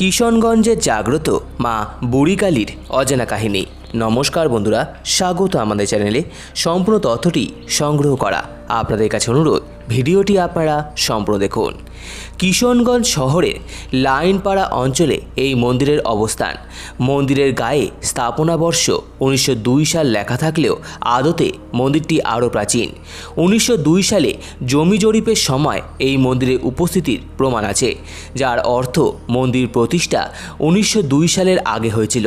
কিশনগঞ্জের জাগ্রত মা বুড়িকালির অজানা কাহিনী। নমস্কার বন্ধুরা, স্বাগত আমাদের চ্যানেলে। সম্পূর্ণ তথ্যটি সংগ্রহ করা আপনাদের কাছে অনুরোধ। ভিডিওটি আপনারা সম্পূর্ণ দেখুন। কিশনগঞ্জ শহরের লাইনপাড়া অঞ্চলে এই মন্দিরের অবস্থান। মন্দিরের গায়ে স্থাপনাবর্ষ উনিশশো দুই সাল লেখা থাকলেও আদতে মন্দিরটি আরও প্রাচীন। উনিশশো দুই সালে জমি জরিপের সময় এই মন্দিরে উপস্থিতির প্রমাণ আছে, যার অর্থ মন্দির প্রতিষ্ঠা উনিশশো দুই সালের আগে হয়েছিল।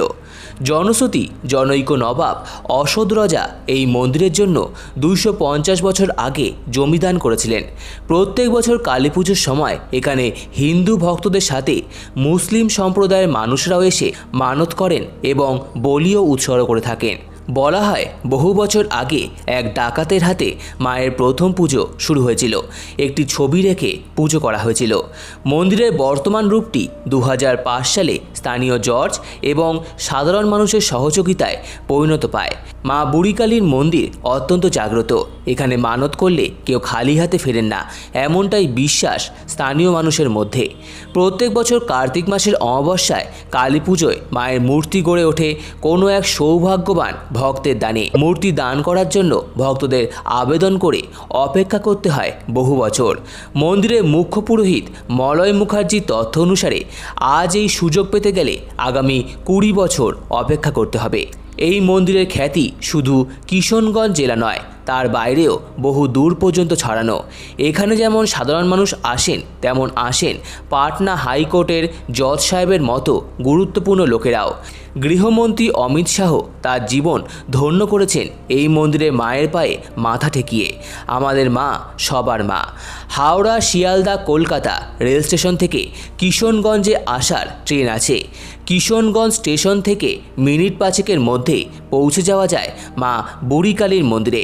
জনশ্রুতি জনৈক নবাব অসদ রজা এই মন্দিরের জন্য দুইশো পঞ্চাশ বছর আগে জমিদান করেছিলেন। প্রত্যেক বছর কালী পুজোর সময় এখানে হিন্দু ভক্তদের সাথে মুসলিম সম্প্রদায়ের মানুষরাও এসে মানত করেন এবং বলিও উৎসর্গ করে থাকেন। বলা হয় বহু বছর আগে এক ডাকাতের হাতে মায়ের প্রথম পুজো শুরু হয়েছিল। একটি ছবি রেখে পুজো করা হয়েছিল। মন্দিরের বর্তমান রূপটি দু হাজার পাঁচ সালে স্থানীয় জর্জ এবং সাধারণ মানুষের সহযোগিতায় পরিণত পায়। মা বুড়িকালীর মন্দির অত্যন্ত জাগ্রত। এখানে মানত করলে কেউ খালি হাতে ফেরেন না, এমনটাই বিশ্বাস স্থানীয় মানুষের মধ্যে। প্রত্যেক বছর কার্তিক মাসের অমাবস্যায় কালী পুজোয় মায়ের মূর্তি গড়ে ওঠে কোনো এক সৌভাগ্যবান ভক্তের দানে মূর্তি দান করার জন্য ভক্তদের আবেদন করে অপেক্ষা করতে হয় বহু বছর। মন্দিরের মুখ্য পুরোহিত মলয় মুখার্জির তথ্য অনুসারে আজ এই সুযোগ পেতে গেলে আগামী কুড়ি বছর অপেক্ষা করতে হবে। এই মন্দিরের খ্যাতি শুধু কিশনগঞ্জ জেলা নয় তার বাইরেও বহু দূর পর্যন্ত ছড়ানো। এখানে যেমন সাধারণ মানুষ আসেন, তেমন আসেন পাটনা হাইকোর্টের জজ সাহেবের মতো গুরুত্বপূর্ণ লোকেরাও। গৃহমন্ত্রী অমিত শাহ তার জীবন ধন্য করেছেন এই মন্দিরে মায়ের পায়ে মাথা ঠেকিয়ে। আমাদের মা সবার মা। হাওড়া, শিয়ালদা, কলকাতা রেল স্টেশন থেকে কিশনগঞ্জে আসার ট্রেন আছে। কিশনগঞ্জ স্টেশন থেকে মিনিট পাঁচেকের মধ্যে পৌঁছে যাওয়া যায় মা বুড়িকালীর মন্দিরে।